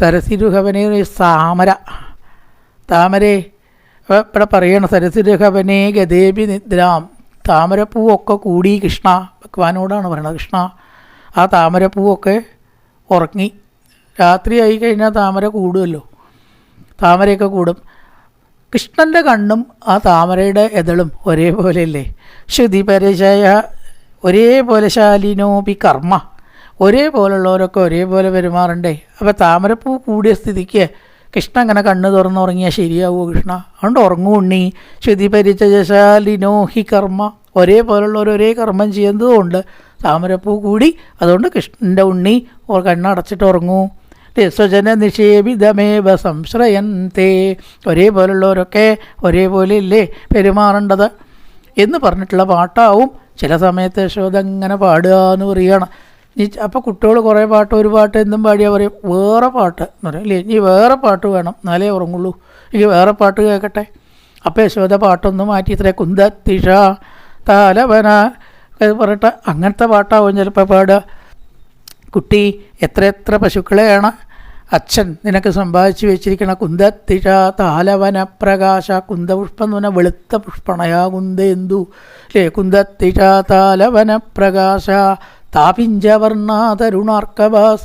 സരസിരുഹവനേ താമര. താമരേ ഇവിടെ പറയണം. സരസിരുഹവനേ ഗതേബി നിദ്രാം താമരപ്പൂവൊക്കെ കൂടി കൃഷ്ണ. ഭഗവാനോടാണ് പറയണത് കൃഷ്ണ. ആ താമരപ്പൂവൊക്കെ ഉറങ്ങി. രാത്രിയായി കഴിഞ്ഞാൽ താമര കൂടുമല്ലോ താമരയൊക്കെ കൂടും. കൃഷ്ണന്റെ കണ്ണും ആ താമരയുടെ എതളും ഒരേപോലെയല്ലേ? ശ്രുതി പരിചയ ഒരേപോലെ ശാലിനോപി കർമ്മ. ഒരേപോലുള്ളവരൊക്കെ ഒരേപോലെ പെരുമാറണ്ടേ? അപ്പോൾ താമരപ്പൂ കൂടിയ സ്ഥിതിക്ക് കൃഷ്ണ അങ്ങനെ കണ്ണ് തുറന്നുറങ്ങിയാൽ ശരിയാവുമോ കൃഷ്ണ? അതുകൊണ്ട് ഉറങ്ങൂ ഉണ്ണി. ശ്രുതി പരിചയശാലിനോ ഹി കർമ്മ. ഒരേപോലുള്ളവർ ഒരേ കർമ്മം ചെയ്യുന്നതുകൊണ്ട് താമരപ്പൂ കൂടി. അതുകൊണ്ട് കൃഷ്ണന്റെ ഉണ്ണി. കണ്ണടച്ചിട്ട് ഉറങ്ങൂ. സ്വജന നിഷേപിതമേവ സംശ്രയന്തേ. ഒരേപോലുള്ളവരൊക്കെ ഒരേപോലെ ഇല്ലേ പെരുമാറേണ്ടത്? എന്ന് പറഞ്ഞിട്ടുള്ള പാട്ടാവും ചില സമയത്ത് യശോദ ഇങ്ങനെ പാടുക എന്ന് പറയുകയാണ്. നീ അപ്പോൾ കുട്ടികൾ കുറേ പാട്ട് ഒരു പാട്ട് എന്തും പാടിയാൽ പറയും. വേറെ പാട്ട് എന്ന് പറയും ഇല്ലേ ഇനി വേറെ പാട്ട് വേണം. എന്നാലേ ഉറങ്ങുള്ളൂ. എനിക്ക് വേറെ പാട്ട് കേൾക്കട്ടെ. അപ്പോൾ യശോദ പാട്ടൊന്നും മാറ്റി. ഇത്രേ കുന്തത്തിഷ താലവന പറഞ്ഞിട്ട് അങ്ങനത്തെ പാട്ടാവും ചിലപ്പോൾ പാടുക. കുട്ടി എത്ര എത്ര പശുക്കളെയാണ്? അച്ഛൻ നിനക്ക് സമ്പാദിച്ചു വെച്ചിരിക്കണ കുന്തത്തിഷ താലവന പ്രകാശ കുന്തപുഷ്പം എന്ന് പറഞ്ഞാൽ വെളുത്ത പുഷ്പണയാ കുന്ദേന്ദു ലേ കുന്തത്തിഷ താലവന പ്രകാശ താപിഞ്ചവർണാതരുണാർക്കവാസ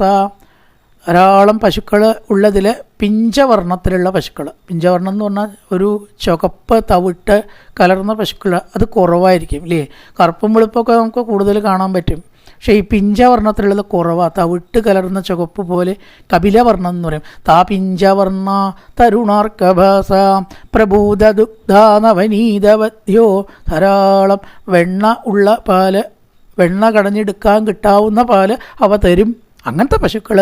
ധാരാളം പശുക്കൾ ഉള്ളതിൽ പിഞ്ചവർണത്തിലുള്ള പശുക്കൾ പിഞ്ചവർണം എന്ന് പറഞ്ഞാൽ ഒരു ചുവപ്പ് തവിട്ട് കലർന്ന പശുക്കൾ അത് കുറവായിരിക്കും ഇല്ലേ? കറുപ്പും വെളുപ്പൊക്കെ നമുക്ക് കൂടുതൽ കാണാൻ പറ്റും. പക്ഷേ ഈ പിഞ്ചവർണത്തിലുള്ളത് കുറവാണ് തവിട്ട് കലർന്ന ചുവപ്പ് പോലെ കപിലവർണം എന്ന് പറയും. താ പിഞ്ചവർണ തരുണാർക്കഭാസ പ്രഭൂത ദുഗ്ധാനവനീതവദ്യോ ധാരാളം വെണ്ണ ഉള്ള പാൽ വെണ്ണ കടഞ്ഞെടുക്കാൻ കിട്ടാവുന്ന പാൽ അവ തരും. അങ്ങനത്തെ പശുക്കൾ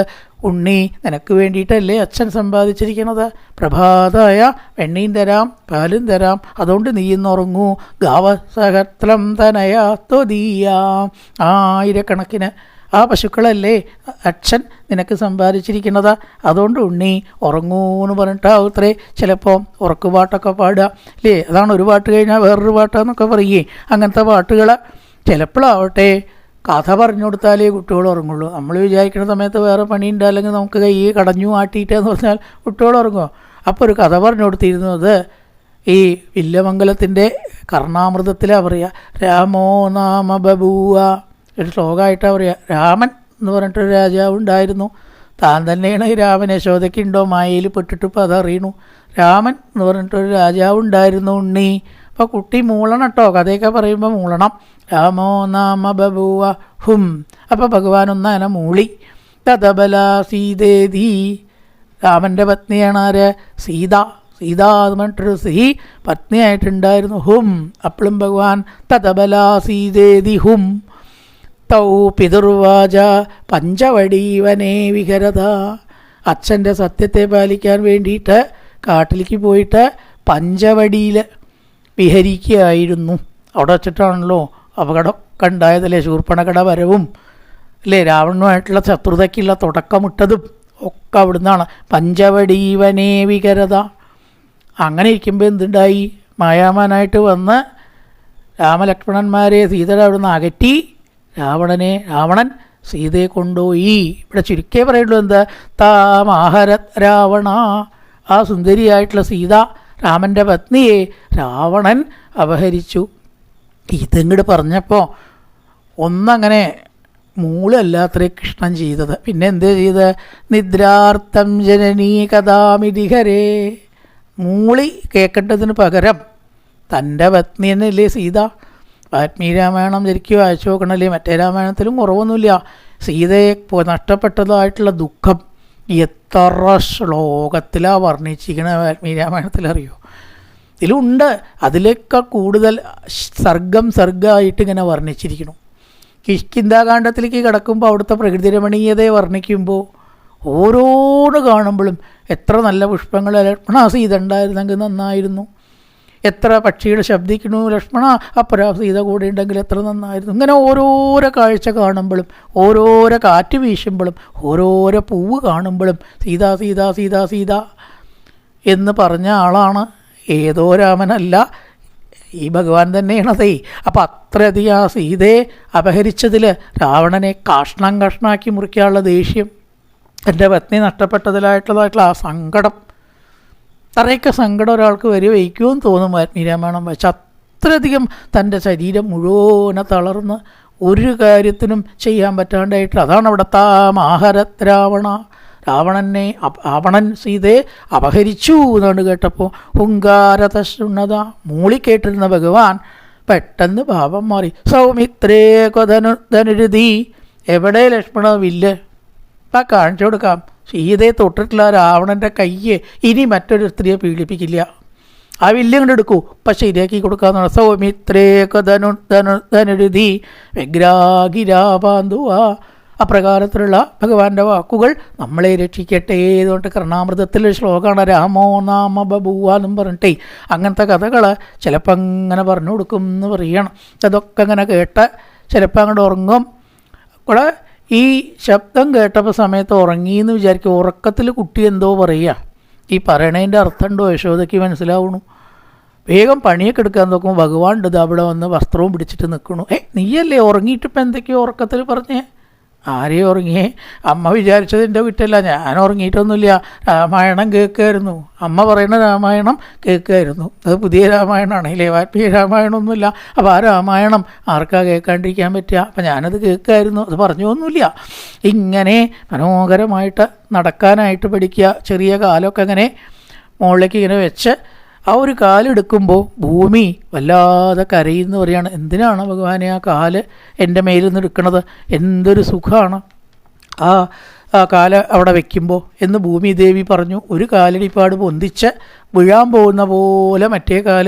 ഉണ്ണി നിനക്ക് വേണ്ടിയിട്ടല്ലേ അച്ഛൻ സമ്പാദിച്ചിരിക്കുന്നത് പ്രഭാതായ വെണ്ണയും തരാം പാലും തരാം അതുകൊണ്ട് നീ ഇന്നുറങ്ങൂ ഗാവസഹത്രം തനയാ തൊതിയാ ആയിരക്കണക്കിന് ആ പശുക്കളല്ലേ അച്ഛൻ നിനക്ക് സമ്പാദിച്ചിരിക്കുന്നത് അതുകൊണ്ട് ഉണ്ണി ഉറങ്ങൂ എന്ന് പറഞ്ഞിട്ടാവത്രേ. ചിലപ്പോൾ ഉറക്കുപാട്ടൊക്കെ പാടുക. അല്ലേ അതാണ് ഒരു പാട്ട് കഴിഞ്ഞാൽ വേറൊരു പാട്ടാന്നൊക്കെ പറയേ. അങ്ങനത്തെ പാട്ടുകൾ ചിലപ്പോഴാവട്ടെ കഥ പറഞ്ഞു കൊടുത്താലേ കുട്ടികൾ ഉറങ്ങുള്ളൂ. നമ്മൾ വിചാരിക്കുന്ന സമയത്ത് വേറെ പണിയുണ്ട്. അല്ലെങ്കിൽ നമുക്ക് കൈ കടഞ്ഞു ആട്ടിയിട്ടെന്ന് പറഞ്ഞാൽ കുട്ടികൾ ഉറങ്ങുമോ അപ്പോൾ ഒരു കഥ പറഞ്ഞു കൊടുത്തിരുന്നത് ഈ വില്യമംഗലത്തിന്റെ കർണാമൃതത്തിലാണ് പറയുക. രാമോ നാമ ബബൂവ ഒരു ശ്ലോകമായിട്ടാണ് പറയുക. രാമൻ എന്ന് പറഞ്ഞിട്ടൊരു രാജാവ് ഉണ്ടായിരുന്നു. താൻ തന്നെയാണ് ഈ രാമൻ യശോദയ്ക്കുണ്ടോ മായയിൽ പെട്ടിട്ട് ഇപ്പോൾ അതറിയണു. രാമൻ എന്ന് പറഞ്ഞിട്ടൊരു രാജാവ് ഉണ്ടായിരുന്നു ഉണ്ണി. അപ്പോൾ കുട്ടി മൂളണം കേട്ടോ കഥയൊക്കെ പറയുമ്പോൾ മൂളണം. രാമോ നാമ ബബുവ ഹും. അപ്പോൾ ഭഗവാൻ ഒന്ന് മൂളി. തതബല സീതേതി രാമന്റെ പത്നിയാണ് ആര്? സീത. സീത എന്ന് പറഞ്ഞിട്ടൊരു സ്ത്രീ പത്നിയായിട്ടുണ്ടായിരുന്നു. ഹും. അപ്പോഴും ഭഗവാൻ തതബല സീതേതി ഹും. തൗ പിതൃവാച പഞ്ചവടീവനേ വിഹരത. അച്ഛന്റെ സത്യത്തെ പാലിക്കാൻ വേണ്ടിയിട്ട് കാട്ടിലേക്ക് പോയിട്ട് പഞ്ചവടിയിൽ വിഹരിക്കുകയായിരുന്നു. അവിടെ വച്ചിട്ടാണല്ലോ അപകടം കണ്ടായതല്ലേ? ശൂർപ്പണകട വരവും. അല്ലേ? രാവണനുമായിട്ടുള്ള ശത്രുതയ്ക്കുള്ള തുടക്കമിട്ടതും ഒക്കെ അവിടുന്നാണ്. പഞ്ചവടീവനേ വികരത. അങ്ങനെ ഇരിക്കുമ്പോൾ എന്തുണ്ടായി? മായാമാനായിട്ട് വന്ന് രാമലക്ഷ്മണന്മാരെ സീതയുടെ അവിടുന്ന് അകറ്റി രാവണനെ രാവണൻ സീതയെ കൊണ്ടുപോയി. ഇവിടെ ചുരുക്കേ പറയുള്ളൂ എന്താ? താമാഹര രാവണ. ആ സുന്ദരിയായിട്ടുള്ള സീത രാമന്റെ പത്നിയെ രാവണൻ അപഹരിച്ചു. ഇതിങ്ങോട്ട് പറഞ്ഞപ്പോൾ ഒന്നങ്ങനെ മൂളല്ലാത്രേ കൃഷ്ണൻ ചെയ്തത്. പിന്നെ എന്ത് ചെയ്ത്? നിദ്രാർത്ഥം ജനനീ കഥാമിതിഹരേ. മൂളി കേൾക്കേണ്ടതിന് പകരം തന്റെ പത്നി തന്നെയല്ലേ സീത? വാൽമീകി രാമായണം ശരിക്കും വായിച്ചു നോക്കണല്ലേ? മറ്റേ രാമായണത്തിലും കുറവൊന്നുമില്ല. സീതയെ നഷ്ടപ്പെട്ടതായിട്ടുള്ള ദുഃഖം. എത്ര ശ്ലോകത്തിലാണ് വർണിച്ചിരിക്കണ വാൽമീകി രാമായണത്തിൽ അറിയോ ഇതിലുണ്ട്. അതിലൊക്കെ കൂടുതൽ സർഗം സർഗമായിട്ട് ഇങ്ങനെ വർണിച്ചിരിക്കണം കിഷ്കിന്താകാന്ഡത്തിലേക്ക് കിടക്കുമ്പോൾ അവിടുത്തെ പ്രകൃതി രമണീയതയെ വർണിക്കുമ്പോൾ ഓരോന്ന് കാണുമ്പോഴും എത്ര നല്ല പുഷ്പങ്ങൾ ലക്ഷ്മണ സീത ഉണ്ടായിരുന്നെങ്കിൽ നന്നായിരുന്നു. എത്ര പക്ഷികൾ ശബ്ദിക്കണു ലക്ഷ്മണ അപ്പുറം സീത കൂടെ ഉണ്ടെങ്കിൽ എത്ര നന്നായിരുന്നു. ഇങ്ങനെ ഓരോരോ കാഴ്ച കാണുമ്പോഴും ഓരോരോ കാറ്റ് വീശുമ്പോഴും ഓരോരോ പൂവ് കാണുമ്പോഴും സീത സീത സീത സീത എന്ന് പറഞ്ഞ ആളാണ് ഏതോ രാമനല്ല. ഈ ഭഗവാൻ തന്നെയാണതേ അപ്പം അത്രയധികം ആ സീതയെ അപഹരിച്ചതിൽ രാവണനെ കാഷ്ണം കഷ്ണാക്കി മുറിക്കാനുള്ള ദേഷ്യം എന്റെ പത്നി നഷ്ടപ്പെട്ടതിലായിട്ടുള്ളതായിട്ടുള്ള ആ സങ്കടം അത്രയൊക്കെ സങ്കടം ഒരാൾക്ക് വരെ വയ്ക്കുമെന്ന് തോന്നും ആത്മീരാമായണം. വെച്ച് അത്രയധികം തന്റെ ശരീരം മുഴുവനെ തളർന്ന് ഒരു കാര്യത്തിനും ചെയ്യാൻ പറ്റാണ്ടായിട്ട് അതാണ് അവിടെ മാഹരത് രാവണ രാവണനെ രാവണൻ സീതയെ അപഹരിച്ചു എന്നാണ് കേട്ടപ്പോൾ ഹുങ്കാരതശുണ്ണത മൂളിക്കേട്ടിരുന്ന ഭഗവാൻ പെട്ടെന്ന് ഭാവം മാറി സൗമിത്രേ കൊതനു ധനുരുതി എവിടെ ലക്ഷ്മണ വില്ല്? കാണിച്ചു കൊടുക്കാം. സീതയെ തൊട്ടിട്ടുള്ള രാവണന്റെ കയ്യെ ഇനി മറ്റൊരു സ്ത്രീയെ പീഡിപ്പിക്കില്ല. ആ വില്ലും കൊണ്ട് എടുക്കൂ. പക്ഷേ ശരിയാക്കി കൊടുക്കാന്നാണ് സൗമിത്രേക ധനു ധനു ധനുരുതി. വ്യഗ്രാഗിരാപാന്തുവ അപ്രകാരത്തിലുള്ള ഭഗവാന്റെ വാക്കുകൾ നമ്മളെ രക്ഷിക്കട്ടെ എന്നുകൊണ്ട് കർണാമൃതത്തിലെ ശ്ലോകമാണ്. രാമോ നാമ ബബുവാന്നും പറഞ്ഞിട്ടേ അങ്ങനത്തെ കഥകൾ ചിലപ്പോൾ അങ്ങനെ പറഞ്ഞു കൊടുക്കും എന്ന് പറയണം. അതൊക്കെ അങ്ങനെ കേട്ട് ചിലപ്പോൾ അങ്ങോട്ട് ഉറങ്ങും. കൂടെ ഈ ശബ്ദം കേട്ടപ്പോൾ സമയത്ത് ഉറങ്ങി എന്ന് വിചാരിക്കും ഉറക്കത്തിൽ കുട്ടി എന്തോ പറയുക ഈ പറയണതിന്റെ അർത്ഥമുണ്ടോ? യശോദയ്ക്ക് മനസ്സിലാവണു. വേഗം പണിയൊക്കെ എടുക്കാൻ നോക്കുമ്പോൾ ഭഗവാൻ ഉണ്ട് അവിടെ വന്ന് വസ്ത്രവും പിടിച്ചിട്ട് നിൽക്കണു ഏ നീയല്ലേ ഉറങ്ങിയിട്ടിപ്പോൾ എന്തൊക്കെയോ ഉറക്കത്തിൽ പറഞ്ഞേ? ആരെയും ഉറങ്ങി അമ്മ വിചാരിച്ചത് എന്റെ കുറ്റല്ല ഞാൻ ഉറങ്ങിയിട്ടൊന്നുമില്ല. രാമായണം കേൾക്കുമായിരുന്നു. അമ്മ പറയുന്ന രാമായണം കേൾക്കുമായിരുന്നു. അത് പുതിയ രാമായണമാണ്. ഇല്ലേ? വാത്മീയ രാമായണമൊന്നുമില്ല. അപ്പോൾ ആ രാമായണം ആർക്കാ കേൾക്കാണ്ടിരിക്കാൻ പറ്റുക? അപ്പം ഞാനത് കേൾക്കുമായിരുന്നു. അത് പറഞ്ഞൊന്നുമില്ല. ഇങ്ങനെ മനോഹരമായിട്ട് നടക്കാനായിട്ട് പഠിക്കുക. ചെറിയ കാലമൊക്കെ അങ്ങനെ മുകളിലേക്ക് ഇങ്ങനെ വെച്ച് ആ ഒരു കാലെടുക്കുമ്പോൾ ഭൂമി വല്ലാതെ കരയുന്നു പറയാണ് എന്തിനാണ് ഭഗവാനെ ആ കാൽ എന്റെ മേലിൽ നിന്ന് എടുക്കണത്? എന്തൊരു സുഖമാണ് ആ ആ കാല അവിടെ വെക്കുമ്പോൾ എന്ന് ഭൂമി ദേവി പറഞ്ഞു. ഒരു കാലടിപ്പാട് പൊന്തിച്ച് വീഴാൻ പോകുന്ന പോലെ മറ്റേ കാൽ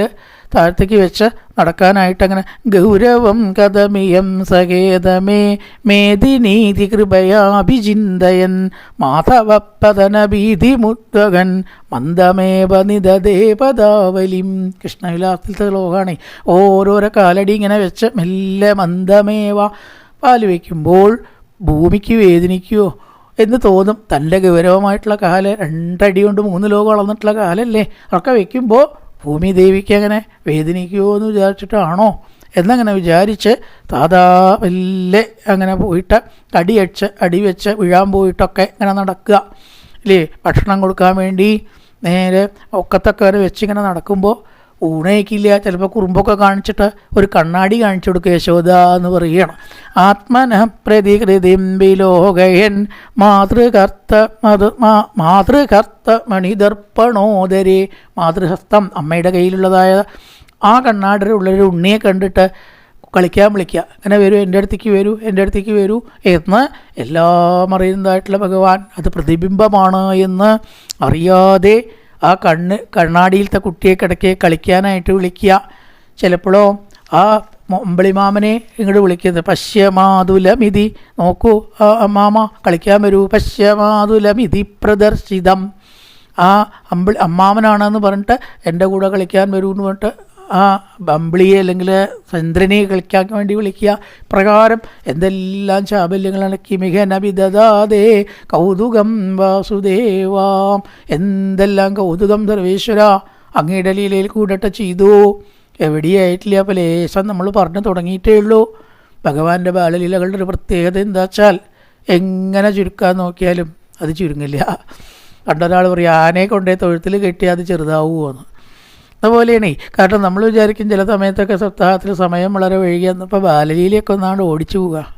താഴത്തേക്ക് വെച്ച് നടക്കാനായിട്ട് അങ്ങനെ ഗൗരവം കഥമിയം സകേതമേ മേദിനീതി കൃപയാഭിചിന്തയൻ മാധവപ്പതന ഭീതി മുത്തകൻ മന്ദമേവ നിതദേപദാവലിം കൃഷ്ണവിലാസത്തിലത്തെ ലോകമാണ് ഓരോരോ കാലടി ഇങ്ങനെ വെച്ച് മെല്ലെ മന്ദമേവ പാൽ വയ്ക്കുമ്പോൾ ഭൂമിക്ക് വേദനിക്കുമോ എന്ന് തോന്നും. തന്റെ ഗൗരവമായിട്ടുള്ള കാൽ രണ്ടടി കൊണ്ട് മൂന്ന് ലോകം വളർന്നിട്ടുള്ള കാലല്ലേ? അതൊക്കെ വെക്കുമ്പോൾ ഭൂമി ദേവിക്ക് അങ്ങനെ വേദനിക്കുമോ എന്ന് വിചാരിച്ചിട്ടാണോ? എന്നങ്ങനെ വിചാരിച്ച് താതാ വല്ലെ അങ്ങനെ പോയിട്ട് അടിയടിച്ച് അടി വെച്ച് വീഴാൻ പോയിട്ടൊക്കെ ഇങ്ങനെ നടക്കുക. ഇല്ലേ? ഭക്ഷണം കൊടുക്കാൻ വേണ്ടി നേരെ ഒക്കത്തൊക്കെ വരെ വെച്ചിങ്ങനെ നടക്കുമ്പോൾ ഊണയിക്കില്ല ചിലപ്പോൾ കുറുമ്പൊക്കെ കാണിച്ചിട്ട് ഒരു കണ്ണാടി കാണിച്ചു കൊടുക്കുക യശോദ എന്ന് പറയണം ആത്മന പ്രതികൃതിം വിലോകയൻ മാതൃകർത്ത മത് മാതൃകർത്ത മണിദർപ്പണോദരെ മാതൃഹസ്തം അമ്മയുടെ കയ്യിലുള്ളതായ ആ കണ്ണാടിയുടെ ഉള്ളൊരു ഉണ്ണിയെ കണ്ടിട്ട് കളിക്കാൻ വിളിക്കുക. അങ്ങനെ വരൂ എന്റെ അടുത്തേക്ക് വരൂ എന്റെ അടുത്തേക്ക് വരൂ എന്ന് എല്ലാം അറിയുന്നതായിട്ടുള്ള ഭഗവാൻ. അത് പ്രതിബിംബമാണ് എന്ന് അറിയാതെ ആ കണ്ണ് കണ്ണാടിയിലത്തെ കുട്ടിയെ കിടക്കെ കളിക്കാനായിട്ട് വിളിക്കുക. ചിലപ്പോഴോ ആ അമ്പിളിമാമനെ ഇങ്ങോട്ട് വിളിക്കുന്നത് പശ്യമാതുലമിതി. നോക്കൂ ആ അമ്മാമ കളിക്കാൻ വരൂ. പശ്യമാതുലമിതി പ്രദർശിതം. ആ അമ്പിളി അമ്മാമനാണെന്ന് പറഞ്ഞിട്ട് എന്റെ കൂടെ കളിക്കാൻ വരൂ എന്ന് പറഞ്ഞിട്ട് ആ അമ്പിളിയെ അല്ലെങ്കിൽ ചന്ദ്രനെ കളിക്കാൻ വേണ്ടി വിളിക്കുക. പ്രകാരം എന്തെല്ലാം ചാബല്യങ്ങളാണ് കിമിഹ നബിദാദേ കൗതുകം വാസുദേവാം. എന്തെല്ലാം കൗതുകം സർവേശ്വര? അങ്ങയുടെ ലീലയിൽ കൂടട്ടെ ചെയ്തു. എവിടെയായിട്ടില്ല അപ്പോൾ ലേശം നമ്മൾ പറഞ്ഞു തുടങ്ങിയിട്ടേ ഉള്ളൂ. ഭഗവാന്റെ ബാലലീലകളുടെ ഒരു പ്രത്യേകത എന്താ വെച്ചാൽ എങ്ങനെ ചുരുക്കാൻ നോക്കിയാലും അത് ചുരുങ്ങില്ല. പണ്ടൊരാൾ പറയും ആനയെ കൊണ്ടേ തൊഴുത്തിൽ കെട്ടിയാൽ അത് ചെറുതാവുമോ എന്ന് അതുപോലെയാണ്. കാരണം നമ്മൾ വിചാരിക്കും ചില സമയത്തൊക്കെ സപ്താഹത്തിൽ സമയം വളരെ വഴുകിയ ഇപ്പോൾ ബാലലീലയൊക്കെ ഒന്നാണ്ട് ഓടിച്ചു പോവുക.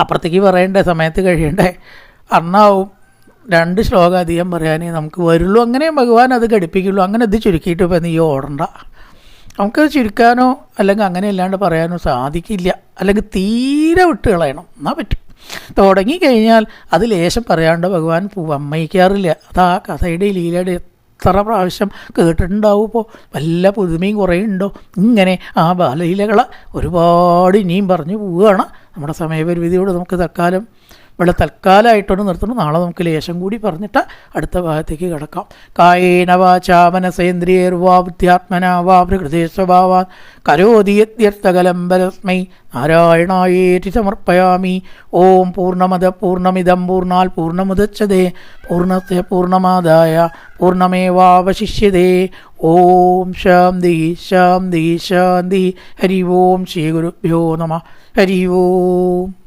അപ്പുറത്തേക്ക് പറയണ്ടേ സമയത്ത് കഴിയണ്ടേ? അന്നാവും രണ്ട് ശ്ലോകം അധികം പറയാനേ നമുക്ക് വരുള്ളൂ. അങ്ങനെ ഭഗവാൻ അത് ഘടിപ്പിക്കുള്ളൂ. അങ്ങനെ ഇത് ചുരുക്കിയിട്ട് ഇപ്പം നീ ഓടണ്ട. നമുക്കത് ചുരുക്കാനോ അല്ലെങ്കിൽ അങ്ങനെ അല്ലാണ്ട് പറയാനോ സാധിക്കില്ല. അല്ലെങ്കിൽ തീരെ വിട്ട് കളയണം. എന്നാൽ പറ്റും. തുടങ്ങി കഴിഞ്ഞാൽ അത് ലേശം പറയാണ്ട് ഭഗവാൻ അമ്മയിക്കാറില്ല അത് കഥയുടെ ലീലയുടെ എത്ര പ്രാവശ്യം കേട്ടിട്ടുണ്ടാവും ഇപ്പോൾ വല്ല പുതുമയും കുറേ ഉണ്ടോ? ഇങ്ങനെ ആ ബാലലീലകൾ ഒരുപാട് ഇനിയും പറഞ്ഞു പോവുകയാണ്. നമ്മുടെ സമയപരിമിതിയോട് നമുക്ക് തൽക്കാലം ഇവിടെ തൽക്കാലമായിട്ടൊന്ന് നിർത്തുന്നു. നാളെ നമുക്ക് ലേശം കൂടി പറഞ്ഞിട്ട് അടുത്ത ഭാഗത്തേക്ക് കിടക്കാം. കായേന വാചാ മനസേന്ദ്രിയേർവാ ബുദ്ധ്യാത്മന വാ പ്രകൃതി സ്വഭാവാൻ. കരോതിയത്യർത്ഥകലംബലസ്മൈ നാരായണായേറ്റി സമർപ്പയാമി. ഓം പൂർണമത പൂർണമിതം പൂർണാൽ പൂർണമുദച്ഛതേ പൂർണത്തെ പൂർണമാദായ പൂർണമേവാവശിഷ്യതേ ഓം ശാന്തി ശാന്തി ശാന്തി. ഹരി ഓം ശ്രീ ഗുരുഭ്യോ നമ. ഹരി ഓം.